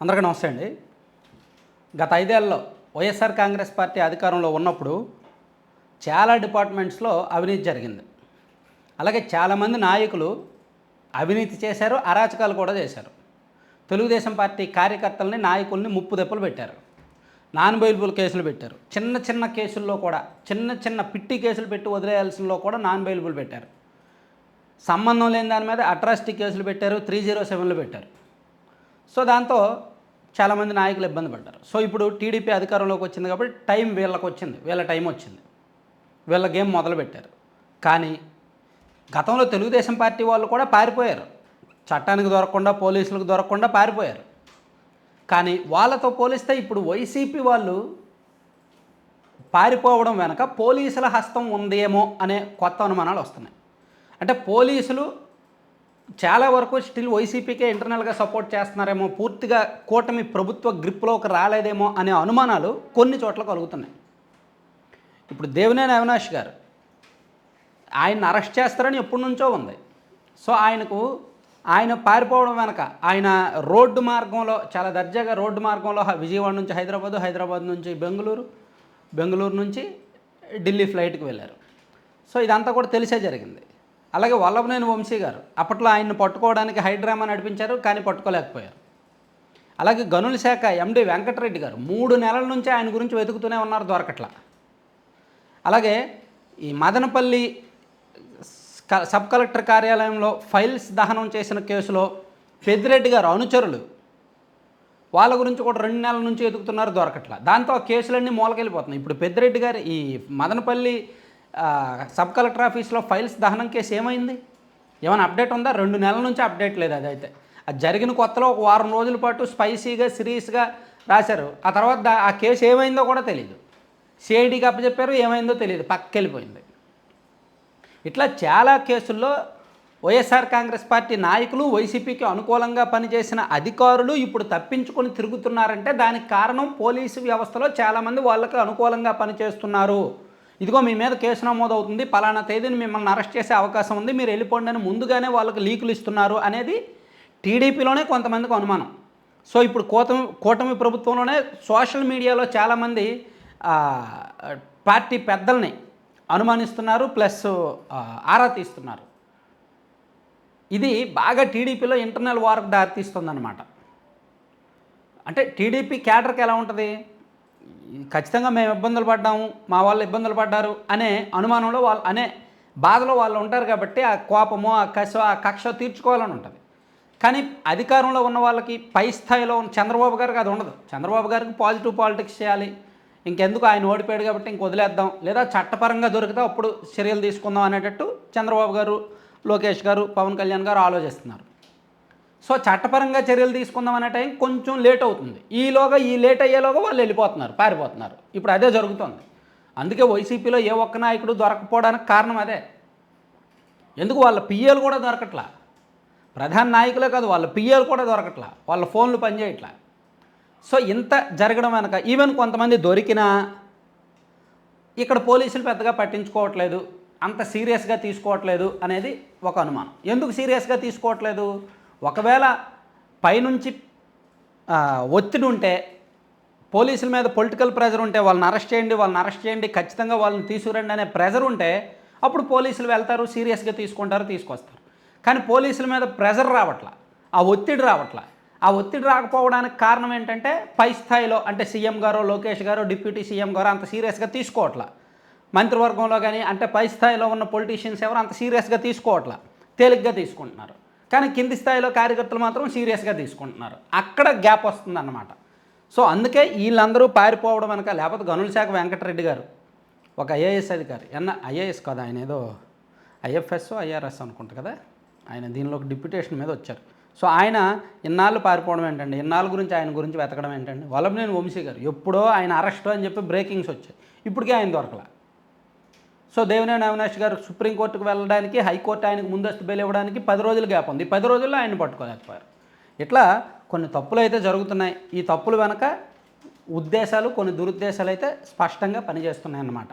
అందరికీ నమస్తే అండి. గత ఐదేళ్ళలో వైఎస్ఆర్ కాంగ్రెస్ పార్టీ అధికారంలో ఉన్నప్పుడు చాలా డిపార్ట్మెంట్స్లో అవినీతి జరిగింది. అలాగే చాలామంది నాయకులు అవినీతి చేశారు అరాచకాలు కూడా చేశారు. తెలుగుదేశం పార్టీ కార్యకర్తల్ని నాయకుల్ని ముప్పు దెప్పలు పెట్టారు. నాన్ బెయిలబుల్ కేసులు పెట్టారు. చిన్న చిన్న కేసుల్లో కూడా చిన్న చిన్న పిట్టి కేసులు పెట్టి వదిలేయాల్సినలో కూడా నాన్ బెయిలబుల్ పెట్టారు. సంబంధం లేని దాని మీద అట్రాసిటీ కేసులు పెట్టారు త్రీ జీరో సెవెన్లు పెట్టారు. సో దాంతో చాలామంది నాయకులు ఇబ్బంది పడ్డారు. సో ఇప్పుడు టీడీపీ అధికారంలోకి వచ్చింది కాబట్టి టైం వీళ్ళకి వచ్చింది. వీళ్ళ టైం వచ్చింది. వీళ్ళ గేమ్ మొదలుపెట్టారు. కానీ గతంలో తెలుగుదేశం పార్టీ వాళ్ళు కూడా పారిపోయారు. చట్టానికి దొరకకుండా పోలీసులకు దొరకకుండా పారిపోయారు. కానీ వాళ్ళతో పోలిస్తే ఇప్పుడు వైసీపీ వాళ్ళు పారిపోవడం వెనక పోలీసుల హస్తం ఉందేమో అనే కొత్త అనుమానాలు వస్తున్నాయి. అంటే పోలీసులు చాలా వరకు స్టిల్ వైసీపీకే ఇంటర్నల్గా సపోర్ట్ చేస్తున్నారేమో పూర్తిగా కూటమి ప్రభుత్వ గ్రిప్లోకి రాలేదేమో అనే అనుమానాలు కొన్ని చోట్ల కలుగుతున్నాయి. ఇప్పుడు దేవినేని అవినాష్ గారు ఆయన్ని అరెస్ట్ చేస్తారని ఎప్పటి నుంచో ఉంది. సో ఆయనకు ఆయన పారిపోవడం వెనక ఆయన రోడ్డు మార్గంలో చాలా దర్జాగా రోడ్డు మార్గంలో విజయవాడ నుంచి హైదరాబాదు హైదరాబాద్ నుంచి బెంగళూరు బెంగళూరు నుంచి ఢిల్లీ ఫ్లైట్కి వెళ్ళారు. సో ఇదంతా కూడా తెలిసే జరిగింది. అలాగే వల్లభనేని వంశీ గారు. అప్పట్లో ఆయన్ని పట్టుకోవడానికి హైడ్రామా నడిపించారు కానీ పట్టుకోలేకపోయారు. అలాగే గనుల శాఖ ఎండి వెంకటరెడ్డి గారు మూడు నెలల నుంచి ఆయన గురించి వెతుకుతూనే ఉన్నారు దొరకట్ల అలాగే ఈ మదనపల్లి సబ్ కలెక్టర్ కార్యాలయంలో ఫైల్స్ దహనం చేసిన కేసులో పెద్దిరెడ్డి గారు అనుచరులు వాళ్ళ గురించి కూడా రెండు నెలల నుంచి ఎదుగుతున్నారు దొరకట్ల దాంతో ఆ కేసులన్నీ మూలకెళ్ళిపోతున్నాయి. ఇప్పుడు పెద్దిరెడ్డి గారు ఈ మదనపల్లి సబ్ కలెక్టర్ ఆఫీస్లో ఫైల్స్ దహనం కేసు ఏమైంది? ఏమైనా అప్డేట్ ఉందా? రెండు నెలల నుంచి అప్డేట్ లేదు అదైతే. అది జరిగిన కొత్తలో ఒక వారం రోజుల పాటు స్పైసీగా సిరీస్గా రాశారు. ఆ తర్వాత ఆ కేసు ఏమైందో కూడా తెలియదు సిఐడికి అప్పచెప్పారు ఏమైందో తెలియదు పక్కకెళ్ళిపోయింది ఇట్లా చాలా కేసుల్లో వైఎస్ఆర్ కాంగ్రెస్ పార్టీ నాయకులు వైసీపీకి అనుకూలంగా పనిచేసిన అధికారులు ఇప్పుడు తప్పించుకొని తిరుగుతున్నారంటే దానికి కారణం పోలీసు వ్యవస్థలో చాలామంది వాళ్ళకి అనుకూలంగా పనిచేస్తున్నారు. ఇదిగో మీ మీద కేసు నమోదు అవుతుంది పలానా తేదీని మిమ్మల్ని అరెస్ట్ చేసే అవకాశం ఉంది మీరు వెళ్ళిపోండి అని ముందుగానే వాళ్ళకి లీకులు ఇస్తున్నారు అనేది టీడీపీలోనే కొంతమందికి అనుమానం. సో ఇప్పుడు కూటమి కూటమి ప్రభుత్వంలోనే సోషల్ మీడియాలో చాలామంది పార్టీ పెద్దల్ని అనుమానిస్తున్నారు ప్లస్ ఆరా తీస్తున్నారు. ఇది బాగా టీడీపీలో ఇంటర్నల్ వార్కు దారితీస్తుందన్నమాట అంటే టీడీపీ క్యాడర్కి ఎలా ఉంటుంది? ఖచ్చితంగా మేము ఇబ్బందులు పడ్డాము మా వాళ్ళు ఇబ్బందులు పడ్డారు అనే అనుమానంలో వాళ్ళు అనే బాధలో వాళ్ళు ఉంటారు కాబట్టి ఆ కోపమో ఆ కసో ఆ కక్ష తీర్చుకోవాలని ఉంటుంది. కానీ అధికారంలో ఉన్న వాళ్ళకి పై స్థాయిలో ఉన్న చంద్రబాబు గారికి అది ఉండదు. చంద్రబాబు గారికి పాజిటివ్ పాలిటిక్స్ చేయాలి. ఇంకెందుకు ఆయన ఓడిపోయాడు కాబట్టి ఇంక వదిలేద్దాం. లేదా చట్టపరంగా దొరికితే అప్పుడు చర్యలు తీసుకుందాం అనేటట్టు చంద్రబాబు గారు లోకేష్ గారు పవన్ కళ్యాణ్ గారు ఆలోచిస్తున్నారు. సో చట్టపరంగా చర్యలు తీసుకుందాం అనే టైం కొంచెం లేట్ అవుతుంది. ఈలోగా ఈ లేట్ అయ్యేలోగా వాళ్ళు వెళ్ళిపోతున్నారు పారిపోతున్నారు. ఇప్పుడు అదే జరుగుతుంది. అందుకే వైసీపీలో ఏ ఒక్క నాయకుడు దొరకపోవడానికి కారణం అదే. ఎందుకు వాళ్ళ పిఏలు కూడా దొరకట్లా? ప్రధాన నాయకులే కాదు వాళ్ళ పిఏలు కూడా దొరకట్లా? వాళ్ళ ఫోన్లు పనిచేయట్లా? సో ఇంత జరగడం వెనక ఈవెన్ కొంతమంది దొరికినా ఇక్కడ పోలీసులు పెద్దగా పట్టించుకోవట్లేదు అంత సీరియస్గా తీసుకోవట్లేదు అనేది ఒక అనుమానం. ఎందుకు సీరియస్గా తీసుకోవట్లేదు? ఒకవేళ పైనుంచి ఒత్తిడి ఉంటే పోలీసుల మీద పొలిటికల్ ప్రెజర్ ఉంటే వాళ్ళని అరెస్ట్ చేయండి వాళ్ళని అరెస్ట్ చేయండి ఖచ్చితంగా వాళ్ళని తీసుకురండి అనే ప్రెజర్ ఉంటే అప్పుడు పోలీసులు వెళ్తారు సీరియస్గా తీసుకుంటారు తీసుకొస్తారు. కానీ పోలీసుల మీద ప్రెజర్ రావట్లా ఆ ఒత్తిడి రావట్లా. ఆ ఒత్తిడి రాకపోవడానికి కారణం ఏంటంటే పై స్థాయిలో అంటే సీఎం గారు లోకేష్ గారు డిప్యూటీ సీఎం గారు అంత సీరియస్గా తీసుకోవట్లా. మంత్రివర్గంలో కానీ అంటే పై స్థాయిలో ఉన్న పొలిటీషియన్స్ ఎవరు అంత సీరియస్గా తీసుకోవట్లా తేలిగ్గా తీసుకుంటున్నారు. కానీ కింది స్థాయిలో కార్యకర్తలు మాత్రం సీరియస్గా తీసుకుంటున్నారు. అక్కడ గ్యాప్ వస్తుందన్నమాట. సో అందుకే వీళ్ళందరూ పారిపోవడం వెనక లేకపోతే గనుల శాఖ వెంకటరెడ్డి గారు ఒక ఐఏఎస్ అధికారి ఎన్న ఐఏఎస్ కదా ఆయన ఏదో ఐఎఫ్ఎస్ ఐఆర్ఎస్ అనుకుంటా కదా ఆయన దీనిలో డిప్యుటేషన్ మీద వచ్చారు. సో ఆయన ఇన్నాళ్ళు పారిపోవడం ఏంటండి ఇన్నాళ్ళ గురించి ఆయన గురించి వెతకడం ఏంటండి? వల్లభనేని వంశీ గారు ఎప్పుడో ఆయన అరెస్ట్ అని చెప్పి బ్రేకింగ్స్ వచ్చాయి. ఇప్పటికే ఆయన దొరకలే. సో దేవినేని అవినాష్ గారు సుప్రీంకోర్టుకు వెళ్ళడానికి హైకోర్టు ఆయనకు ముందస్తు బెయిల్ ఇవ్వడానికి పది రోజులు గ్యాప్ ఉంది. పది రోజుల్లో ఆయన పట్టుకోలేకపోయారు. ఇట్లా కొన్ని తప్పులు అయితే జరుగుతున్నాయి. ఈ తప్పులు వెనక ఉద్దేశాలు కొన్ని దురుద్దేశాలు అయితే స్పష్టంగా పనిచేస్తున్నాయి అన్నమాట